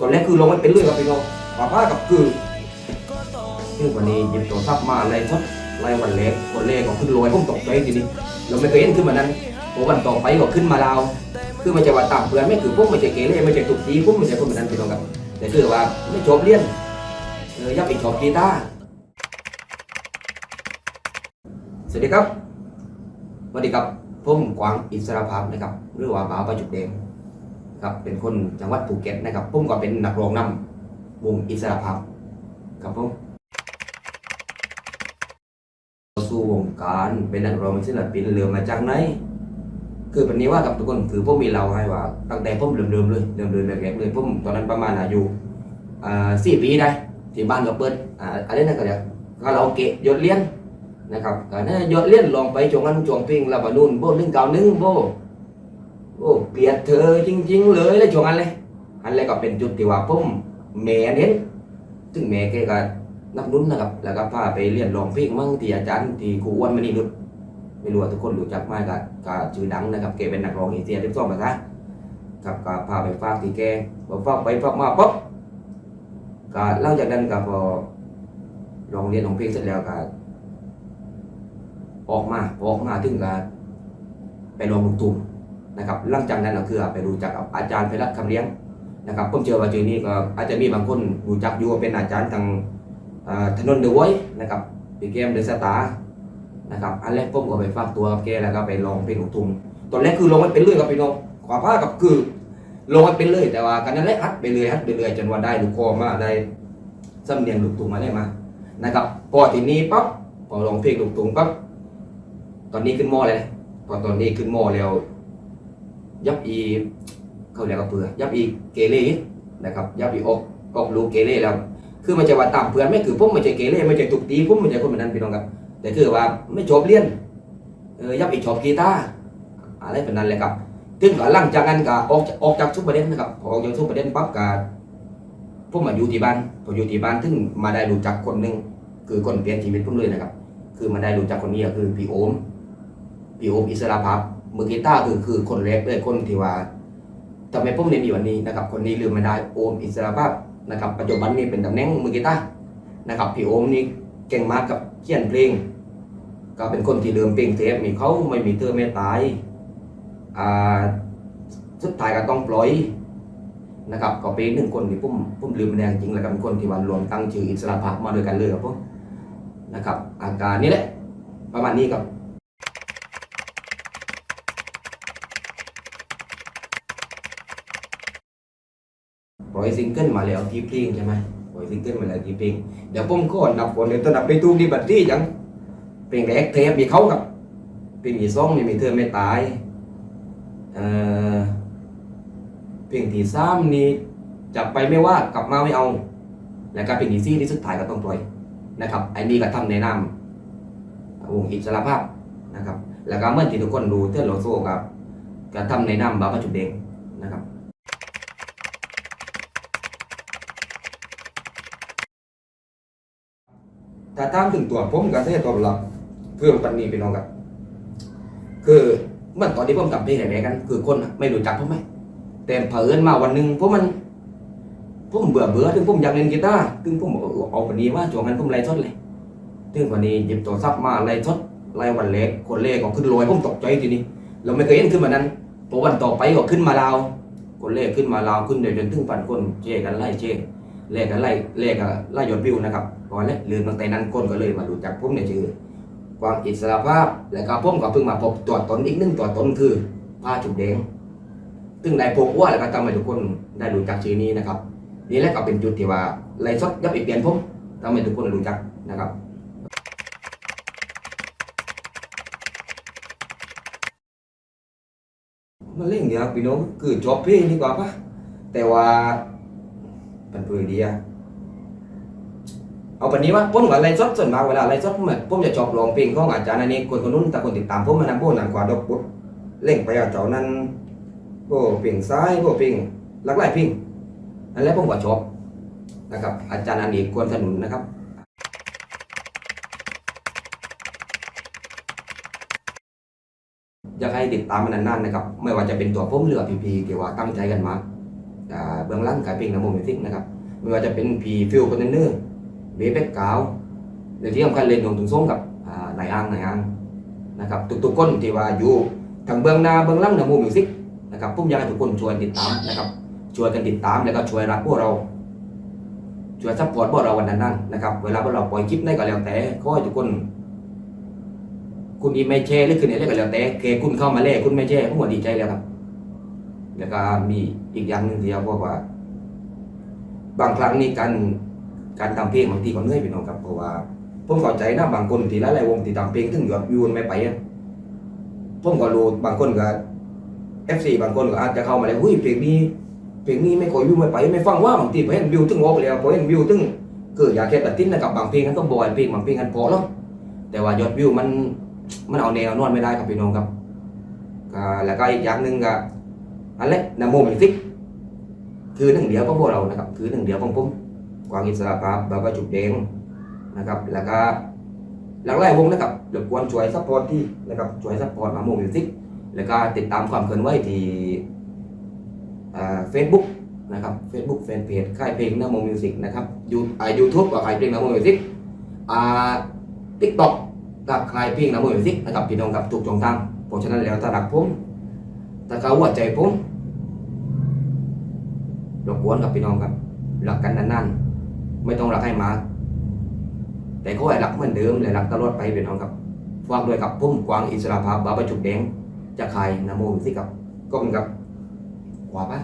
ตอนแรกคือลงไม่เป็นเรื่องกับพี่น้องป้าป้ากับคือซึ่งวันนี้หยิบโทรศัพท์มาไล่ชดไล่วันเล็กคนเล็กก็ขึ้นลอยผมตกใจทีนี้เราไม่เคยเห็นขึ้นมานั้นพอวันต่อไปก็ขึ้นมาลาวคือมันจะว่าต่ำเพื่อนไม่คือพวกม่ใช่เกเรไม่ใช่ตุกตีพวกไม่ใช่คนแบบนั้นพี่น้องครับแต่คือว่าไม่ชอบเรียนเอออยับไปชอบกีตาร์สวัสดีครับสวัสดีครับผมกวางอิสระภาพนะครับหรือว่าบ่าวประจุกแดง ครับเป็นคนจังหวัดภูเก็ตนะครับผมก็เป็นนักร้องนำวงอิสระภาพครับผมสู่วงการเป็นนักร้องศิลปินเรือมาจากไหนคือปันนี้ว่ากับทุกคนคือผมมีเราให้ว่าตั้งแต่ผมเริ่มๆเลยเริ่มๆแรกๆเลยผมตอนนั้นประมาณอายุอ่าสี่ปีได้ที่บ้านก็เปิดอ่าอะไรนั่นก็เดี๋ยวคาราเกะยศเลี้ยนนะครับก็น่ายศเลี้ยนลองไปจงนั้นจงเพลงลาบานูนโบลึงเก่านึงโบ โอ้เกลียดเธอจริง ๆ เลยแล้วช่วงนั้นเลยอันแรกก็เป็นจุดที่ว่าผมแม่เน้นซึ่งแม่แกก็นับนุนนะครับ แล้วก็พาไปเรียนร้องเพลงมั่งที่อาจารย์ที่ครูอ้วนมณีนุชไม่รู้ว่าทุกคนรู้จักไหมก็ก็ชื่อดังนะครับแกเป็นนักร้องเอเชียที่สองภาษาครับก็พาไปฝากที่แกพอฝากไปฝากมาปุ๊บก็หลังจากนั้นก็พอร้องเรียนร้องเพลงเสร็จแล้วก็ออกมาออกมาถึงก็ไปร้องลูกทุ่ง นะครับหลังจากนั้นก็คือไปรู้จักกับอาจารย์ไพรัตคำเลี้ยงนะครับผมเจอว่าเจอนี่ก็อาจจะมีบางคนรู้จักอยู่เป็นอาจารย์ทางถนนเดอะไวท์นะครับพี่เกมเดอะสตาร์นะครับอันแรกผมก็ไปฝากตัวกับแกแล้วก็ไปลองเพลงลูกทุ่งตอนแรกคือลงมันเป็นเรื่อยกับพี่น้องขวาผ้ากับคือลงมันเป็นเรื่อยแต่ว่ากันนั้นแหละฮัดไปเรื่อยฮัดไปเรื่อยจนว่าได้ลูกคอมาได้สำเนียงลูกทุ่งมาได้มานะครับพอทีนี้ปั๊บพอลองเพลงลูกทุ่งปั๊บตอนนี้ขึ้นมอเลยพอตอนนี้ขึ้นมอแล้ว ยับอีเขาเรียกว่าเปลือยับอีเกเรนะครับ ยับอีออกออกลูกเกเรแล้ว คือมันจะว่าต่ำเพื่อนไม่คือผมไม่ใช่เกเรไม่ใช่ถูกตีผมไม่ใช่คนแบบนั้นพี่น้องครับ แต่คือว่าไม่ชอบเรียนเออยับอีชอบกีตาร์อะไรแบบนั้นเลยครับถึงก็หลังจากนั้นก็ออกออกจากทุกประเด็นนะครับออกจากทุกประเด็นปั๊บก็ผมมาอยู่ที่บ้านพออยู่ที่บ้านถึงมาได้รู้จักคนหนึ่งคือคนเปลี่ยนชีวิตผมเลยนะครับ คือมาได้รู้จักคนนี้ก็คือพี่โอมพี่โอมอิสระภาพ มือกีตาร์คือคือคนแรกเลยคนที่ว่าทำไมผมเรียนอยู่วันนี้นะครับ คนนี้ลืมไม่ได้โอมอิสระภาพนะครับ ปัจจุบันนี้เป็นตำแหน่งมือกีตาร์นะครับพี่โอมนี่เก่งมากกับเขียนเพลง ก็เป็นคนที่ลืมเพลงเทปมีเขาไม่มีเธอไม่ตายอ่าสุดท้ายก็ต้องปล่อยนะครับก็เป็นหนึ่งคนที่ผมผมลืมไม่ได้จริงแล้วก็เป็นคนที่วันรวมตั้งชื่ออิสระภาพมาด้วยกันเลยครับผมนะครับอาการนี้แหละประมาณนี้ครับ ป ล่อยซิงเกิลมาแล้วที่เพลงใช่ไหมปล่อยซิงเกิลมาแล้วที่เพลงเดี๋ยวผมก็นับคนเดี๋ยวตอนนับไปตู้ดีบัตรที่ยังเพลงแรกเทปมีเขากับเพลงที่สองนี่มีเธอไม่ตายเอ่อเพลงที่สามนี่จับไปไม่ว่ากลับมาไม่เอา แล้วก็เพลงที่สี่ที่สุดท้ายก็ต้องปล่อยนะครับไอ้นี่ก็ทำในนามวงอิสระภาพนะครับ แล้วก็เมื่อที่ทุกคนดูเทือนโลโซกับก็ทำในนามบาปจุดเดงนะครับ ถ้าตามถึงตัวผมก็จะตอบรับเพื่อนปันนี้พี่น้องครับคือเมื่อตอนที่ผมกับเพลงไหนๆกัน คือคนไม่รู้จักผมไหมแต่เผอิญมาวันหนึ่งผมมันผมเบื่อเบื่อถึงผมอยากเล่นกีตาร์ถึงผมบอกเออเอาวันนี้ว่าช่วงนั้นผมไล่ชดเลยถึงวันนี้หยิบโทรศัพท์มาไล่ชดไล่วันเล็กคนเล็กก็ขึ้นลอยผมตกใจทีนี้เราไม่เคยเห็นขึ้นมานั้นพอวันต่อไปก็ขึ้นมาลาวคนเล็กขึ้นมาลาวขึ้นเดี๋ยวจนถึงพันคนเจกันไล่เจ เลขกันไล่เลขกันไล่ยอดวิวนะครับก่อนเลยลืมตั้งแต่นั้นคนก็เลยมารู้จักผมเนี่ยชื่อความอิสระภาพแล้วก็ผมก็เพิ่งมาพบตัวตนอีกหนึ่งตัวตนคือผ้าจุกแดงซึ่งได้พบว่าแล้วก็ทำให้ทุกคนได้รู้จักชื่อนี้นะครับ นี่แหละก็เป็นจุดที่ว่าไล่สดยับอีกเปลี่ยนผมทำให้ทุกคนรู้จักนะครับมาเล่นเดียวพี่น้องคือจบเพลงดีกว่าปะแต่ว่า เป็นปืนดีอะเอาปันนี้ว่าผมกับไลฟ์สดส่วนมากเวลาไลฟ์สดผมผมจะชอบร้องเพลงของอาจารย์อันนี้คนคนนู้นแต่คนติดตามผมมันนะโบนันกว่าดอกปุ๊บเล่งไปอะเจ้านั้นโอ้เพลงซ้ายโอ้เพลงหลากหลายเพลงนั่นแหละผมก็ชอบนะครับ อาจารย์อันนี้ควรสนุนนะครับอยากให้ติดตามมันนานๆนะครับ ไม่ว่าจะเป็นตัวผมหรือพีพีเกี่ยวว่าตั้งใจกันมา เบื้องหลังขายเพลงนโมมิวสิกนะครับไม่ว่าจะเป็นพีฟิลคอนเทนเนอร์เบเบ็กกาวหรือที่สำคัญเลยหนุ่มถึงส้มกับนายอ้างนายอ้างนะครับทุกๆคนที่ว่าอยู่ทางเบื้องหน้าเบื้องหลังนโมมิวสิกนะครับผมอยากให้ทุกคนช่วยติดตามนะครับช่วยกันติดตามแล้วก็ช่วยรักพวกเราช่วยซัพพอร์ตพวกเราวันนั้นๆนะครับเวลาพวกเราปล่อยคลิปได้ก็แล้วแต่ขอให้ทุกคนคุณอีไม่แชร์หรือคืนอะไรก็แล้วแต่เคคุณเข้ามาเล่คุณไม่แชร์ผมก็ดีใจแล้วครับ แล้วก็มีอีกอย่างหนึ่งที่เขาบอกว่า บางครั้งนี่การการทำเพลงบางทีก็เหนื่อยพี่น้องครับเพราะว่าผมเข้าใจนะบางคนที่หลายๆวงที่ทำเพลงถึงยอดวิวไม่ไปอะผมก็รู้บางคนก็เอฟซีบางคนก็อาจจะเข้ามาแล้วหุ้ยเพลงนี้เพลงนี้ไม่คอยวิวไม่ไปไม่ฟังว่าบางทีพอเห็นวิวถึงออกแล้วพอเห็นวิวถึงเกิดอยากแค่ตัดทิ้นนะครับบางเพลงนั้นต้องบอยเพลงบางเพลงกันพอแล้วแต่ว่ายอดวิวมันมันเอาแนวนอนไม่ได้ครับพี่น้องครับแล้วก็อีกอย่างหนึ่งก็ อันเล็กนโมมิวสิกคือหนึ่งเดียวของพวกเรานะครับ คือหนึ่งเดียวของผมกวางอิสระภาพบาบาจุกแดงนะครับ แล้วก็หลากหลายวงนะครับรบกวนช่วยซัพพอร์ตที่นะครับช่วยซัพพอร์ตนโมมิวสิกแล้วก็ติดตามความเคลื่อนไหวที่เฟซบุ๊กนะครับเฟซบุ๊กแฟนเพจค่ายเพลงนโมมิวสิกนะครับยูอ่ายูทูบกับค่ายเพลงนโมมิวสิกอ่าทิกต็อกกับคลายเพลงนะมือสินะครับพี่น้องกับทุกช่องทางเพราะฉะนั้นแล้วถ้ารักผมถ้าเขาหัวใจผม รบกวนกับพี่น้องครับหลักกันนั่นๆไม่ต้องรักให้มาแต่ก็ให้รักเหมือนเดิมและรักตลอดไปพี่น้องครับฝากด้วยกับพุ่มกวางอิสระภาพบาบจุกแดงจะขายนโมสิครับก็เป็นกับขวาปะ